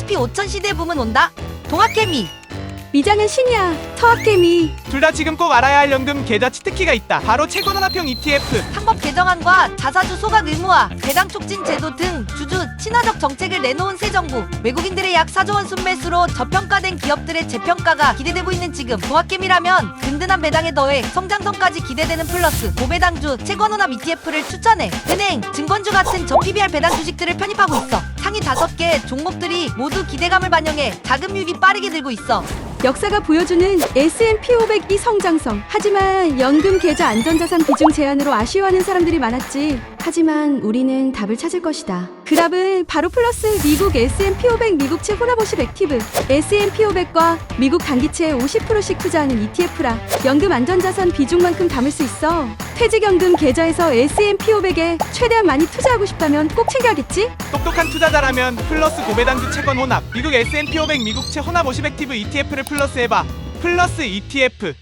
SP 5000 시대 붐은 온다. 동학개미. 미장은 신이야. 터학개미. 둘 다 지금 꼭 알아야 할 연금 계좌 치트키가 있다. 바로 채권 하나평 ETF. 상법 개정안과 자사주 소각 의무화, 배당 촉진 제도 등 주주 친화적 정책을 내놓은 새 정부. 외국인들의 약 4조 원 순매수로 저평가된 기업들의 재평가가 기대되고 있는 지금 동학개미라면 든든한 배당에 더해 성장성까지 기대되는 플러스 고배당주 채권혼합 ETF를 추천해. 은행, 증권주 같은 저PBR 배당 주식들을 편입하고 있어. 상위 5개 종목들이 모두 기대감을 반영해 자금 유입이 빠르게 늘고 있어. 역사가 보여주는 S&P 500이 성장성. 하지만 연금 계좌 안전자산 비중 제한으로 아쉬워하는 사람들이 많았지. 하지만 우리는 답을 찾을 것이다. 그 답은 바로 플러스 미국 S&P 500 미국채 혼합50 액티브. S&P 500과 미국 단기채에 50%씩 투자하는 ETF라 연금 안전자산 비중만큼 담을 수 있어. 퇴직연금 계좌에서 S&P 500에 최대한 많이 투자하고 싶다면 꼭 챙겨야겠지? 똑똑한 투자자라면 플러스 고배당주 채권 혼합. 미국 S&P 500 미국채 혼합 50 액티브 ETF를 플러스 해봐. 플러스 ETF.